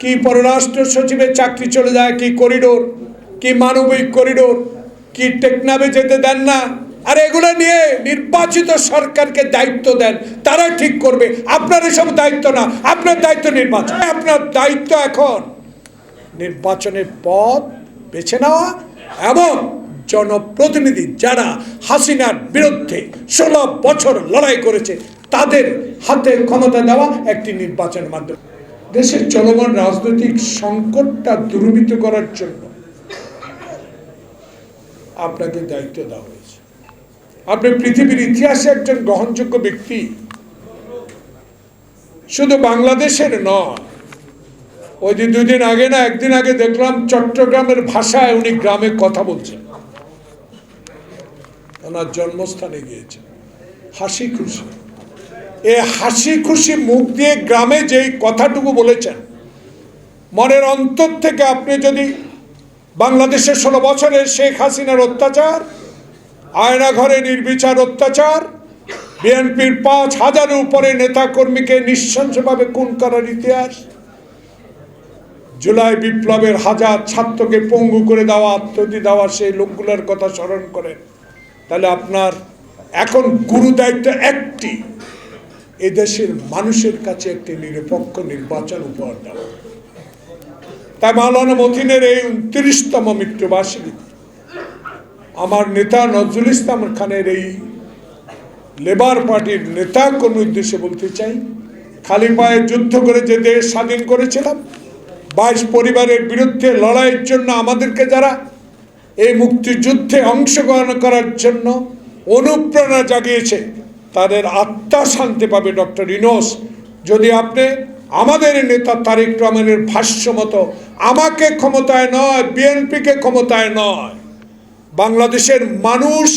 কি পররাষ্ট্র সচিবের চাকরি চলে যায়, কি করিডোর, কি মানবিক করিডোর, কি টেকনাবে যেতে দেন না, আর এগুলো নিয়ে নির্বাচিত সরকারকে দায়িত্ব দেন, তারা ঠিক করবে। আপনার এসব দায়িত্ব না, আপনার দায়িত্ব নির্বাচন। আপনার দায়িত্ব এখন নির্বাচনের পথ বেছে নেওয়া এবং জনপ্রতিনিধি যারা হাসিনার বিরুদ্ধে ষোলো বছর লড়াই করেছে, তাদের হাতে ক্ষমতা দেওয়া একটি নির্বাচনের মাধ্যমে। দেশের চলমান রাজনৈতিক সংকটটা দূরীভূত করার জন্য আপনাকে দায়িত্ব দেওয়া হয়েছে। আপনি পৃথিবীর ইতিহাসে একজন গ্রহণযোগ্য ব্যক্তি। শুধু বাংলাদেশের নয়, ওই দিন দুদিন আগে না, একদিন আগে দেখলাম চট্টগ্রামের ভাষায় উনি গ্রামে কথা বলছেন। ওনার জন্মস্থানে গিয়েছেন হাসি খুশি এ হাসি খুশি মুখ দিয়ে গ্রামে যেই কথাটুকু বলেছেন, মনের অন্তর থেকে আপনি যদি বাংলাদেশের ষোলো বছরের শেখ হাসিনার অত্যাচার আয়না ঘরে নির্বিচার অত্যাচার, বিএনপির পাঁচ হাজারের উপরে নেতাকর্মীকে নৃশংসভাবে খুন করার ইতিহাস, জুলাই বিপ্লবের হাজার ছাত্রকে পঙ্গু করে দেওয়া আত্মহতি দেওয়া সেই লোকগুলোর কথা স্মরণ করেন, তাহলে আপনার এখন গুরু দায়িত্ব একটি। এদেশের মানুষের কাছে একটি নিরপেক্ষ নির্বাচন উপহার দেওয়া। তাই মাওলানা মতিনের এই উনত্রিশতম মৃত্যুবার্ষিকী, আমার নেতা নজরুল ইসলাম খানের এই লেবার পার্টির নেতা কোন উদ্দেশ্যে বলতে চাই, খালি পায়ে যুদ্ধ করে যে দেশ স্বাধীন করেছিলাম, বাইশ পরিবারের বিরুদ্ধে লড়াইয়ের জন্য আমাদেরকে যারা এই মুক্তিযুদ্ধে অংশগ্রহণ করার জন্য অনুপ্রেরণা জাগিয়েছে তাদের আত্মা শান্তি পাবে, ডক্টর ইনোস যদি আপনি আমাদের নেতা তারেক রহমানের ভাষ্য মতো আমাকে ক্ষমতায় নয়, বিএনপিকে ক্ষমতায় নয়, বাংলাদেশের মানুষ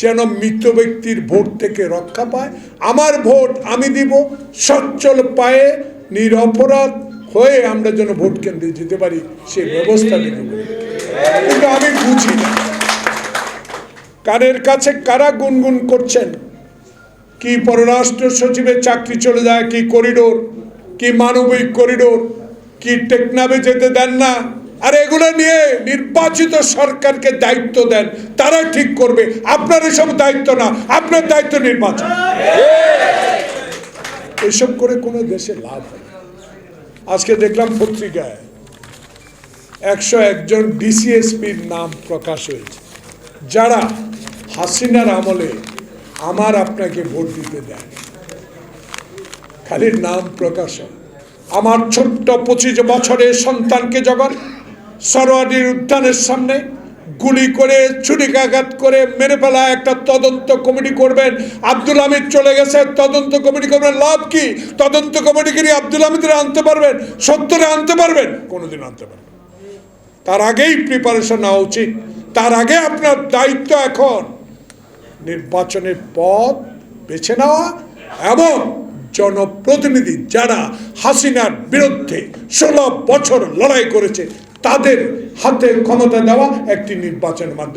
যেন মৃত ব্যক্তির ভোট থেকে রক্ষা পায়, আমার ভোট আমি দিব সচ্ছল পায়ে, নিরপরাধ হয়ে আমরা যেন ভোট কেন্দ্রে যেতে পারি সেই ব্যবস্থা দিব কিন্তু আমি বুঝি না। কারের কাছে কারা গুনগুন করছেন? কি পররাষ্ট্র সচিবের চাকরি চলে যায়, কি করিডোর, কি মানবিক করিডোর, কি টেকনাবে যেতে দেন না, আর এগুলো নিয়ে নির্বাচিত সরকারকে দায়িত্ব দেন, তারা ঠিক করবে। আপনার এসব দায়িত্ব না, আপনার দায়িত্ব নির্বাচন। এসব করে কোনো দেশে লাভ হয় আজকে দেখলাম পত্রিকায় একশো একজন ডিসিএসপির নাম প্রকাশ হয়েছে, যারা হাসিনার আমলে আমার আপনাকে ভোট দিতে দেয়। খালি নাম প্রকাশ হয়। আমার ছোট্ট পঁচিশ বছরের সন্তানকে যখন সরোয়ারির উদ্যানের সামনে গুলি করে, ছুরিকাঘাত করে মেরে ফেলা একটা তদন্ত কমিটি করবেন, আব্দুল হামিদ চলে গেছে। তদন্ত কমিটি করবেন লাভ কি? তদন্ত কমিটিকে নিয়ে আব্দুল হামিদের আনতে পারবেন সত্তরে আনতে পারবেন কোনোদিন আনতে পারবেন তার আগেই প্রিপারেশন নেওয়া উচিত। তার আগে আপনার দায়িত্ব এখন। নির্বাচনের পথ বেছে নেওয়া এবং জনপ্রতিনিধি যারা হাসিনার বিরুদ্ধে ষোলো বছর লড়াই করেছে, তাদের হাতে ক্ষমতা দেওয়া একটি নির্বাচনের মাধ্যমে।